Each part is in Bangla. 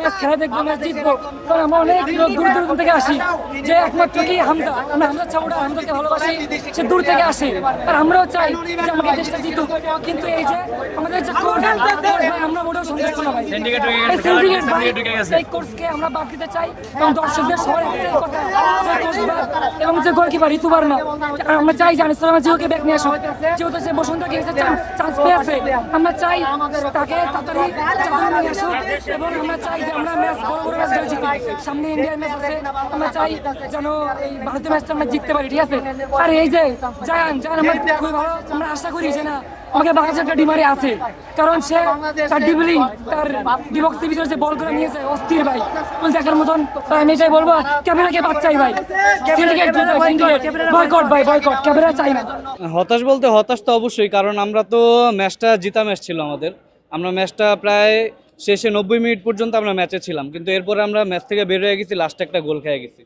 ম্যাচ খেলা দেখব, ম্যাচ জিতবো। কারণ আমরা অনেক দূর দূর থেকে আসি। যে একমাত্র কি হামদা আমরা হামদা চাউড়া হামদাকে ভালোবাসি, সে দূর থেকে আসে। আর আমরাও চাই যে আমাদের দেশটা জিতুক। কিন্তু এই যে আমাদের যে আমরা সন্তুষ্ট না ভাই। Syndicate ভাই। এই কোর্সকে আমরা বাদ দিতে চাই এবং দর্শকদের সবার একটাই কথা যে কোর্স এবং যে গোলকিপার ঋতুবার না আমরা চাই জিওকে ব্যাক নিয়ে যেহেতু সে বসন্ত গেছে চান্স পেয়েছে আমরা চাই তাকে তাড়াতাড়ি চাকরি নিয়ে আসুক এবং আমরা চাই যে আমরা ম্যাচ বড় বড় ম্যাচ জিতি সামনে ইন্ডিয়ার ম্যাচ আছে। আমরা চাই যেন এই ভারতীয় ম্যাচটা আমরা জিততে পারি ঠিক আছে? আর এই যে জায়ান জায়ান আমরা খুবই ভালো। আমরা আশা করি যে না আমাকে বাংলাদেশের একটা ডিমারে আছে। কারণ সে তার ডিবলিং তার ডিবক্সের ভিতরে যে বলগুলো নিয়েছে অস্থির ভাই। বল দেখার মতন আমি এটাই বলব ক্যামেরাকে বাদ চাই ভাই। বয়কট ভাই বয়কট ক্যামেরা চাই না। হতাশ বলতে হতাশ তো অবশ্যই কারণ আমরা তো ম্যাচটা জিতা ম্যাচ ছিল আমাদের। আমরা ম্যাচটা প্রায় শেষে নব্বই মিনিট পর্যন্ত আমরা ম্যাচে ছিলাম কিন্তু এরপরে আমরা ম্যাচ থেকে বের হয়ে গেছি লাস্টে একটা গোল খেয়ে গেছি।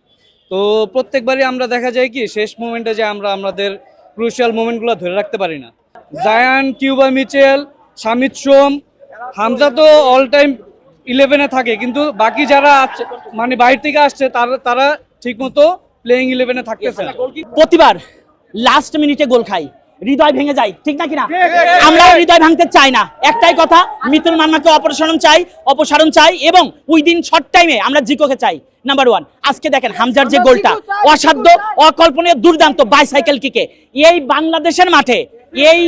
তো প্রত্যেকবারই আমরা দেখা যায় কি শেষ মোমেন্টে যে আমরা আমাদের ক্রুশিয়াল মোমেন্টগুলো ধরে রাখতে পারি না। জায়ান কিউবা মিচেল সামিত সোম হামজা তো অল টাইম ইলেভেনে থাকে কিন্তু বাকি যারা আছে মানে বাইরে থেকে আসছে তারা তারা ঠিকমতো প্লেইং ইলেভেনে থাকতেছে প্রতিবার লাস্ট মিনিটে গোল খাই হৃদয় ভেঙে যায় ঠিক না কিনা? আমরা হৃদয় ভাঙতে চাই না। একটাই কথা মিতুল মান্নাকে অপসারণ চাই অপসারণ চাই এবং ওই দিন শর্ট টাইমে আমরা জিকোকে চাই। নাম্বার ওয়ান আজকে দেখেন হামজার যে গোলটা অসাধ্য অকল্পনীয় দুর্দান্ত বাইসাইকেল কিকে এই বাংলাদেশের মাঠে এই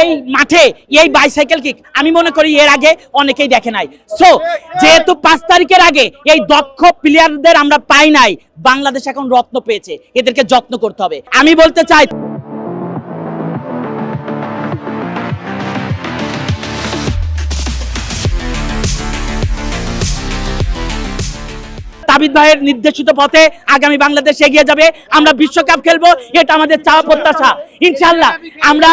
এই মাঠে, এই বাইসাইকেল কিক আমি মনে করি এর আগে অনেকেই দেখে নাই। সো যেহেতু পাঁচ তারিখের আগে এই দক্ষ প্লেয়ারদের আমরা পাই নাই, বাংলাদেশ এখন রত্ন পেয়েছে, এদেরকে যত্ন করতে হবে। আমি বলতে চাই তাবিদ ভাইয়ের নির্দেশিত পথে আগামী বাংলাদেশ এগিয়ে যাবে। আমরা বিশ্বকাপ খেলব এটা আমাদের চাওয়া প্রত্যাশা। ইনশাল্লাহ আমরা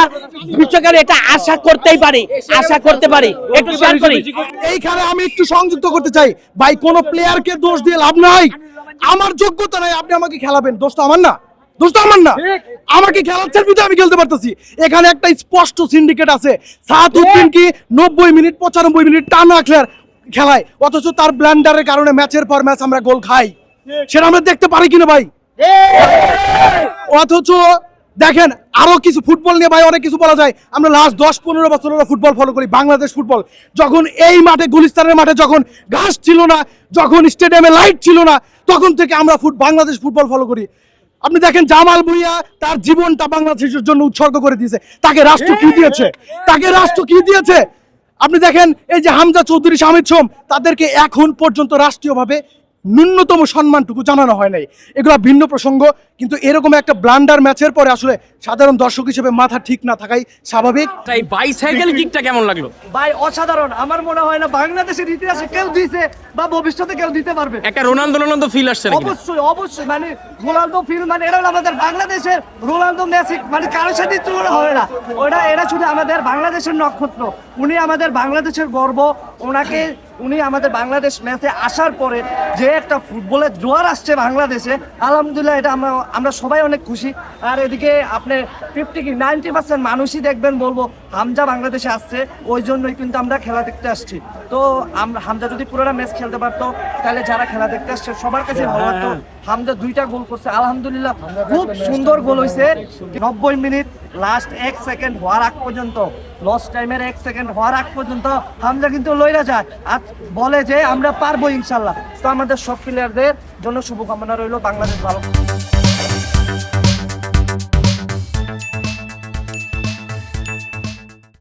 বিশ্বকাপে এটা আশা করতেই পারি আশা করতে পারি। একটু শেয়ার করি। এইখানে আমি একটু সংযুক্ত করতে চাই। ভাই কোন প্লেয়ারকে দোষ দিয়ে লাভ নাই। আমার যোগ্যতা নাই আপনি আমাকে খেলাবেন। দোষ তো আমার না। দোষ আমার না। আমাকে খেলাচ্ছেন বিধে আমি খেলতে পারতেছি। এখানে একটা স্পষ্ট সিন্ডিকেট আছে। সাত উদ্দিন কি নব্বই মিনিট পঁচানব্বই মিনিট টানা খেলার খেলায়, অথচ তার ব্ল্যান্ডারের কারণে ম্যাচের পর ম্যাচ আমরা গোল খাই। সেটা আমরা দেখতে পারি কিনা ভাই? অথচ দেখেন, আরও কিছু ফুটবল নিয়ে ভাই অনেক কিছু বলা যায়। আমরা লাস্ট দশ পনেরো বছর ফুটবল ফলো করি, বাংলাদেশ ফুটবল যখন এই মাঠে, গুলিস্তানের মাঠে যখন ঘাস ছিল না, যখন স্টেডিয়ামে লাইট ছিল না, তখন থেকে আমরা ফুট বাংলাদেশ ফুটবল ফলো করি। আপনি দেখেন, জামাল ভুইয়া তার জীবনটা বাংলাদেশের জন্য উৎসর্গ করে দিয়েছে। তাকে রাষ্ট্র কি দিয়েছে? তাকে রাষ্ট্র কি দিয়েছে? আপনি দেখেন এই যে হামজা চৌধুরী শামিদ সোম তাদেরকে এখন পর্যন্ত রাষ্ট্রীয়ভাবে ন্যূনতম সম্মানটুকু জানানো হয় নাই। এগুলো ভিন্ন প্রসঙ্গ কিন্তু এরকম একটা ব্লান্ডার ম্যাচের পরে আসলে সাধারণ দর্শক হিসেবে মাথা ঠিক না থাকাই স্বাভাবিক। তাই বাইসাইকেল কিকটা কেমন লাগল? ভাই অসাধারণ। আমার মনে হয় না বাংলাদেশের ইতিহাসে কেউ দিয়েছে বা ভবিষ্যতে কেউ দিতে পারবে। একটা রোনালদো রোনালদো ফিল আসছে নাকি? অবশ্যই অবশ্যই। মানে রোনালদো ফিল মানে এটা হলো আমাদের বাংলাদেশের রোনালদো মেসি। মানে কারোর সাথে তুলনা হবে না। ওটা এরা শুধু আমাদের বাংলাদেশের নক্ষত্র। উনি আমাদের বাংলাদেশের গর্ব। ওনাকে উনি আমাদের বাংলাদেশ ম্যাচে আসার পরে যে একটা ফুটবলের জোয়ার আসছে বাংলাদেশে আলহামদুলিল্লাহ এটা আমরা আমরা সবাই অনেক খুশি। আর এদিকে আপনি ফিফটি কি নাইনটি পার্সেন্ট মানুষই দেখবেন বলব হামজা বাংলাদেশে আসছে ওই জন্যই কিন্তু আমরা খেলা দেখতে আসছি। তো আমরা হামজা যদি পুরোটা ম্যাচ খেলতে পারতো তাহলে যারা খেলা দেখতে আসছে সবার কাছে ভালো লাগতো। হামজা দুইটা গোল করছে আলহামদুলিল্লাহ খুব সুন্দর গোল হয়েছে নব্বই মিনিট লাস্ট এক সেকেন্ড হওয়ার আগ পর্যন্ত। লস টাইমের এক সেকেন্ড হওয়ার আগ পর্যন্ত হামজা কিন্তু লইরা যায়। আর বলে যে আমরা পারব ইনশাল্লাহ। তো আমাদের সব প্লেয়ারদের জন্য শুভকামনা রইল বাংলাদেশ ভালো।